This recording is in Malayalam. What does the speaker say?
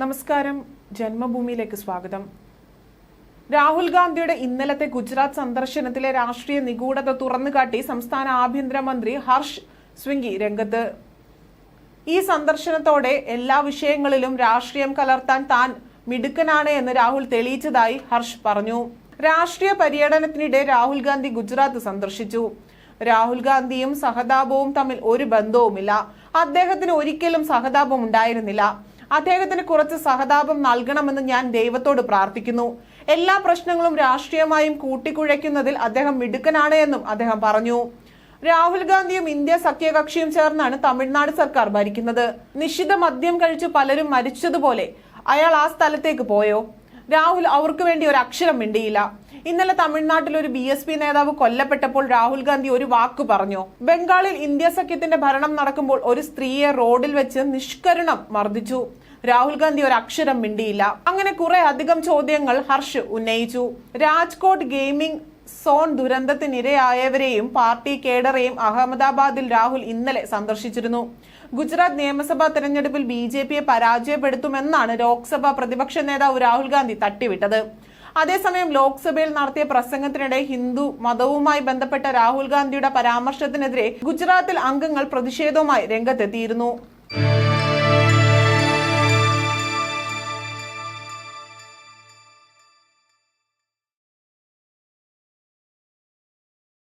നമസ്കാരം. ജന്മഭൂമിയിലേക്ക് സ്വാഗതം. രാഹുൽ ഗാന്ധിയുടെ ഇന്നലത്തെ ഗുജറാത്ത് സന്ദർശനത്തിലെ രാഷ്ട്രീയ നിഗൂഢത തുറന്നുകാട്ടി സംസ്ഥാന ആഭ്യന്തരമന്ത്രി ഹർഷ് സ്വിംഗി രംഗത്ത്. ഈ സന്ദർശനത്തോടെ എല്ലാ വിഷയങ്ങളിലും രാഷ്ട്രീയം കലർത്താൻ താൻ മിടുക്കനാണ് എന്ന് രാഹുൽ തെളിയിച്ചതായി ഹർഷ് പറഞ്ഞു. രാഷ്ട്രീയ പര്യടനത്തിനിടെ രാഹുൽ ഗാന്ധി ഗുജറാത്ത് സന്ദർശിച്ചു. രാഹുൽ ഗാന്ധിയും സഹതാപവും തമ്മിൽ ഒരു ബന്ധവുമില്ല. അദ്ദേഹത്തിന് ഒരിക്കലും സഹതാപം ഉണ്ടായിരുന്നില്ല അദ്ദേഹത്തിന് കുറച്ച് സഹതാപം നൽകണമെന്ന് ഞാൻ ദൈവത്തോട് പ്രാർത്ഥിക്കുന്നു. എല്ലാ പ്രശ്നങ്ങളും രാഷ്ട്രീയമായും കൂട്ടിക്കുഴയ്ക്കുന്നതിൽ അദ്ദേഹം മിടുക്കനാണ് എന്നും അദ്ദേഹം പറഞ്ഞു. രാഹുൽ ഗാന്ധിയും ഇന്ത്യ സഖ്യകക്ഷിയും ചേർന്നാണ് തമിഴ്നാട് സർക്കാർ ഭരിക്കുന്നത്. നിശ്ചിത മദ്യം കഴിച്ച് പലരും മരിച്ചതുപോലെ അയാൾ ആ സ്ഥലത്തേക്ക് പോയോ? രാഹുൽ അവർക്ക് വേണ്ടി ഒരു അക്ഷരം മിണ്ടിയില്ല. ഇന്നലെ തമിഴ്നാട്ടിൽ ഒരു ബി എസ് പി നേതാവ് കൊല്ലപ്പെട്ടപ്പോൾ രാഹുൽ ഗാന്ധി ഒരു വാക്ക് പറഞ്ഞു. ബംഗാളിൽ ഇന്ത്യ സഖ്യത്തിന്റെ ഭരണം നടക്കുമ്പോൾ ഒരു സ്ത്രീയെ റോഡിൽ വെച്ച് നിഷ്കരണം മർദ്ദിച്ചു. രാഹുൽ ഗാന്ധി ഒരു അക്ഷരം മിണ്ടിയില്ല. അങ്ങനെ കുറെ അധികം ചോദ്യങ്ങൾ ഹർഷ് ഉന്നയിച്ചു. രാജ്കോട്ട് ഗെയിമിംഗ് സോൺ ദുരന്തത്തിനിരയായവരെയും പാർട്ടി കേഡറെയും അഹമ്മദാബാദിൽ രാഹുൽ ഇന്നലെ സന്ദർശിച്ചിരുന്നു. ഗുജറാത്ത് നിയമസഭാ തെരഞ്ഞെടുപ്പിൽ ബി ജെ പിയെ പരാജയപ്പെടുത്തുമെന്നാണ് ലോക്സഭാ പ്രതിപക്ഷ നേതാവ് രാഹുൽ ഗാന്ധി തട്ടിവിട്ടത്. അതേസമയം ലോക്സഭയിൽ നടത്തിയ പ്രസംഗത്തിനിടെ ഹിന്ദു മതവുമായി ബന്ധപ്പെട്ട രാഹുൽ ഗാന്ധിയുടെ പരാമർശത്തിനെതിരെ ഗുജറാത്തിൽ അംഗങ്ങൾ പ്രതിഷേധവുമായി രംഗത്തെത്തിയിരുന്നു.